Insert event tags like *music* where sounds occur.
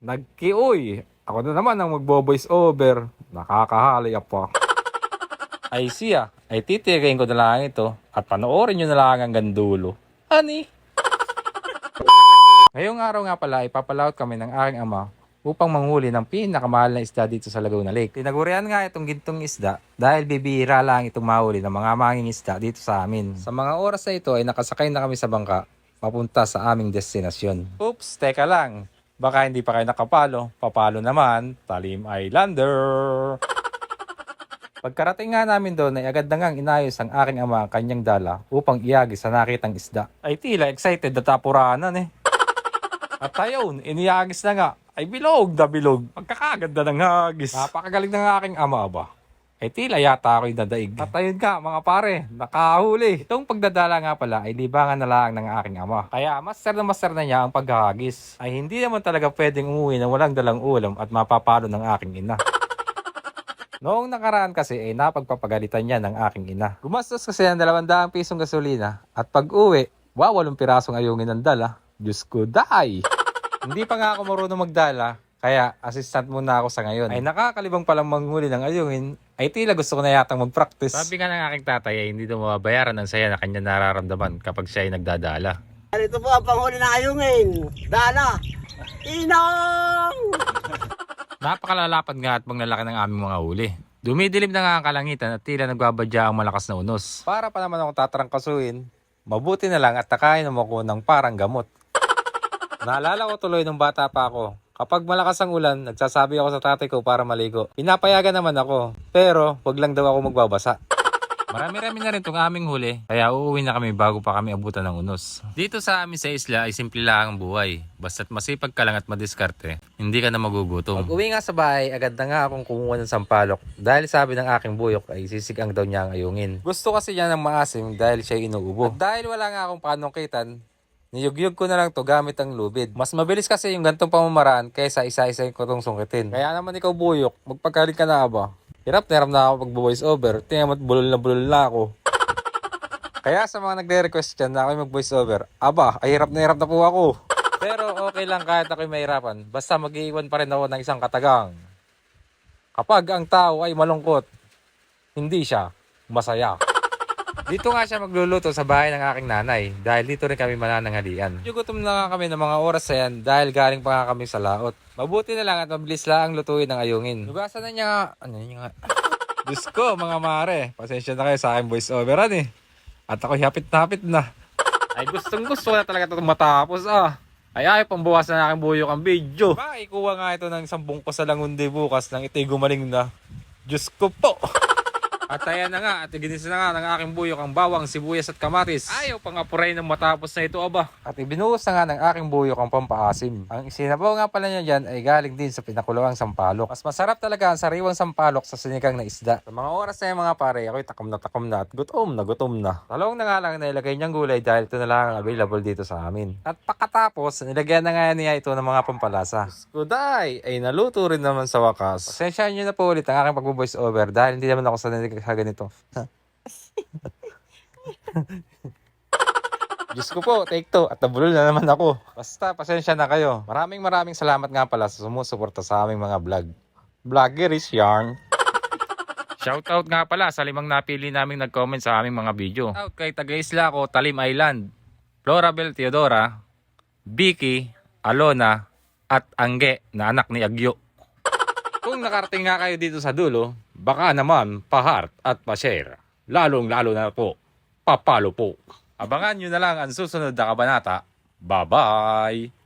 Nagkiuy. Ako na naman ang magbo-voice over. Nakakahalay pa. Ay siya, ay titigayin ko na lang ito at panoorin nyo na lang hanggang dulo. Honey! Ngayong araw nga pala, ipapalaot kami ng aking ama upang manghuli ng pinakamahal na isda dito sa Laguna Lake. Tinagurian nga itong gintong isda dahil bibihira lang itong mahuli ng mga manging isda dito sa amin. Sa mga oras na ito ay nakasakay na kami sa bangka papunta sa aming destinasyon. Oops, teka lang. Baka hindi pa kayo nakapalo. Papalo naman, Talim Islander. Pagkarating nga namin doon ay agad na ngang inayos ang aking ama ang kanyang dala upang iagi sa nakitang isda. Ay tila excited na tapuranan eh. At ayun, iniyagis na nga. Ay bilog na bilog. Pagkakaganda ng hagis. Napakagaling ng aking ama ba? Ay tila yata ako'y nadaig. At ayun nga mga pare, nakahuli. Itong pagdadala nga pala ay libangan na lang ng aking ama. Kaya master na master na niya ang paghahagis. Ay hindi naman talaga pwedeng umuwi na walang dalang ulam at mapapalo ng aking ina. *laughs* Noong nakaraan kasi ay napagpapagalitan niya ng aking ina. Gumastos kasi ng 200 pisong gasolina at pag uwi, wow, walong pirasong ayungin ang dala. Diyos ko, die! *laughs* Hindi pa nga ako marunong magdala, kaya assistant muna ako sa ngayon. Ay nakakalibang palang manghuli ng ayungin, ay tila gusto ko na yatang mag-practice. Sabi nga ng aking tatay ay hindi daw mababayaran ng saya na kanya nararamdaman kapag siya ay nagdadala. Ito po ang panghuli ng ayungin. Dala. Inong! Napakalalapad nga at paglalaki ng aming mga huli. Dumidilim na nga ang kalangitan at tila nagbabadya ang malakas na unos. Para pa naman akong tatrangkasuin, mabuti na lang at takayin mo ko ng parang gamot. *laughs* Naalala ko tuloy nung bata pa ako. Kapag malakas ang ulan, nagsasabi ako sa tatay ko para maligo. Pinapayagan naman ako, pero wag lang daw ako magbabasa. Marami-rami na rin itong aming huli, kaya uuwi na kami bago pa kami abutan ng unos. Dito sa amin sa isla ay simple lang ang buhay. Basta't masipag ka lang at madiskarte, hindi ka na magugutom. Pag uwi nga sa bahay, agad na nga akong kumuha ng sampalok dahil sabi ng aking buyok ay sisigang daw niya ang ayungin. Gusto kasi niya ng maasim dahil siya inuubo. At dahil wala nga akong panungkitan, Niyugyug ko na lang to gamit ang lubid. Mas mabilis kasi yung gantong pamamaraan kaysa isa-isa ko tong sungkitin. Kaya naman ikaw buyok, magpagaling ka na ba? Hirap na hirap na ako pag voice over. Tingnan mo't bulol na bulol na ako. *laughs* Kaya sa mga nagre-request dyan na ako mag-voice over, aba, ay hirap na hirap na po ako. *laughs* Pero okay lang kahit ako'y mahirapan. Basta mag-iwan pa rin ako ng isang katagang. Kapag ang tao ay malungkot, hindi siya masaya. Dito nga siya magluluto sa bahay ng aking nanay dahil dito rin kami mananangalian. Yugutom na nga kami ng mga oras sa yan dahil galing pa nga kami sa laot. Mabuti na lang at mabilis lang ang lutuin ng ayungin. Lugasan na niya nga. Ano yun nga? *laughs* Diyos ko mga mare. Pasensya na kayo sa aking voice overan eh. At ako'y hapit-hapit na. Ay gustong gusto na talaga ito matapos ah. Ay ay, pambukas na aking buyok ang video. Ba, ikuha nga ito ng isang bungko sa langundi bukas nang ito'y gumaling na. Diyos ko po. *laughs* At ayan na nga, at ginisa na nga ng aking buyok ang bawang, sibuyas at kamatis. Ayaw pang apuray ng matapos na ito aba. At ibinuhos na nga ng aking buyok ang pampaasim. Ang isinabaw nga pala niya dyan ay galing din sa pinakulawang sampalok. Mas masarap talaga ang sariwang sampalok sa sinigang na isda. Sa mga oras na yan mga pare, ako'y takom na takom na at gutom na gutom na. Talong na nga lang na ilagay niyang gulay dahil ito na lang ang available dito sa amin. At pakatapos, nilagyan na nga niya ito ng mga pampalasa. Kuday, ay naluto rin naman sa wakas. Pasensya niyo na po ulit ang aking pag-voice over dahil hindi naman ako sanay sa ganito. *laughs* Diyos ko po, take two. At nabulol na naman ako. Basta, pasensya na kayo. Maraming maraming salamat nga pala sa sumusuporta sa aming mga vlog. Vlogger is yarn. *laughs* Shoutout nga pala sa limang napili naming nag-comment sa aming mga video. Out kay Tagaisla ko, Talim Island, Florabel Theodora, Vicky, Alona, at Angge na anak ni Agyo. *laughs* Kung nakarating nga kayo dito sa dulo, baka naman pa-heart at pa-share. Lalong lalo na po, papalo po. Abangan nyo na lang ang susunod na kabanata. Bye-bye!